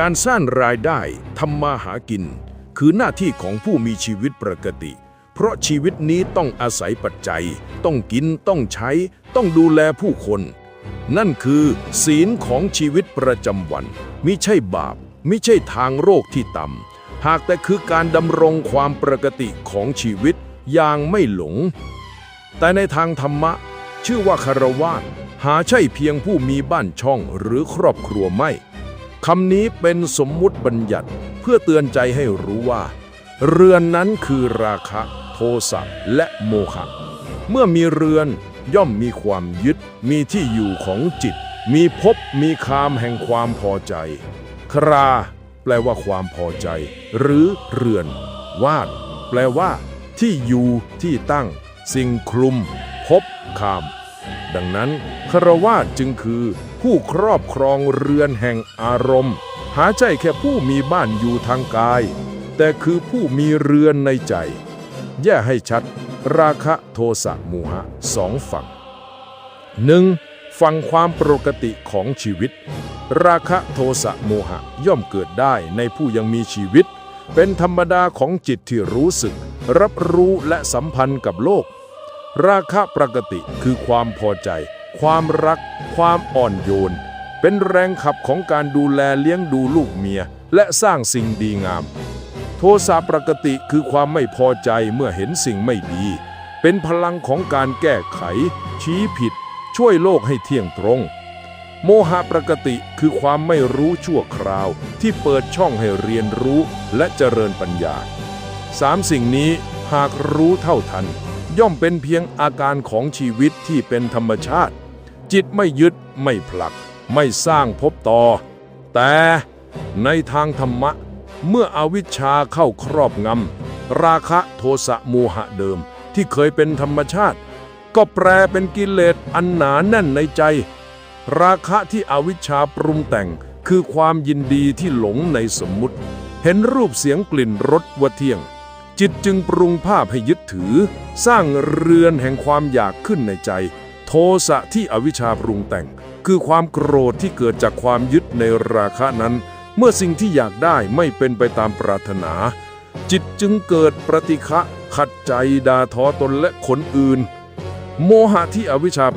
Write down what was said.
การสร้างรายได้ทำมาหากิน คือหน้าที่ของผู้มีชีวิตปกติ เพราะชีวิตนี้ต้องอาศัยปัจจัย ต้องกินต้องใช้ ต้องดูแลผู้คน นั่นคือศีลของชีวิตประจำวันมิใช่บาปมิใช่ทางโรคที่ต่ำหากแต่คือการดำรงความปกติของชีวิตอย่างไม่หลง แต่ในทางธรรมะ ชื่อว่าคารวาสหาใช่เพียงผู้มีบ้านช่องหรือครอบครัวไม่ คำนี้เป็นสมมุติบัญญัติเพื่อเตือนใจให้รู้ว่า เรือนนั้นคือราคะ โทสะและโมหะ เมื่อมีเรือนย่อมมีความยึด มีที่อยู่ของจิต มีภพมีคามแห่งความพอใจ ครา แปลว่าความพอใจ หรือเรือน วาด แปลว่า ที่อยู่ที่ตั้ง สิ่งคลุมภพคาม ดังนั้นคารวาจึงคือผู้ครอบครองเรือนแห่งอารมณ์ หาใช่แค่ผู้มีบ้านอยู่ทางกาย แต่คือผู้มีเรือนในใจ แยกให้ชัด ราคะโทสะโมหะสองฝั่ง 1. ฝั่งความปกติของชีวิต ราคะโทสะโมหะย่อมเกิดได้ในผู้ยังมีชีวิต เป็นธรรมดาของจิตที่รู้สึก รับรู้และสัมพันธ์กับโลก ราคะปกติคือความพอใจ ความรัก ความอ่อนโยน เป็นแรงขับของการดูแลเลี้ยงดูลูกเมีย และสร้างสิ่งดีงาม โทสะปกติคือความไม่พอใจเมื่อเห็นสิ่งไม่ดี เป็นพลังของการแก้ไข ชี้ผิด ช่วยโลกให้เที่ยงตรง โมหะปกติคือความไม่รู้ชั่วคราว ที่เปิดช่องให้เรียนรู้และเจริญปัญญาสามสิ่งนี้หากรู้เท่าทัน ย่อมเป็นเพียงอาการของชีวิตที่เป็นธรรมชาติ จิตไม่ยึดไม่ผลัก ไม่สร้างภพต่อ แต่ในทางธรรมะ เมื่ออวิชชาเข้าครอบงำราคะโทสะโมหะเดิมที่เคยเป็นธรรมชาติ ก็แปลเป็นกิเลสอันหนาแน่นในใจ ราคะที่อวิชชาปรุงแต่งคือความยินดีที่หลงในสมมุติ เห็นรูปเสียงกลิ่นรสว่าเที่ยง จิตจึงปรุงภาพให้ยึดถือ สร้างเรือนแห่งความอยากขึ้นในใจ โทสะที่อวิชชาปรุงแต่ง คือความโกรธที่เกิดจากความยึดในราคะนั้น เมื่อสิ่งที่อยากได้ไม่เป็นไปตามปรารถนา จิตจึงเกิดปฏิฆะขัดใจด่าทอตนและคนอื่น โมหะที่อวิชชา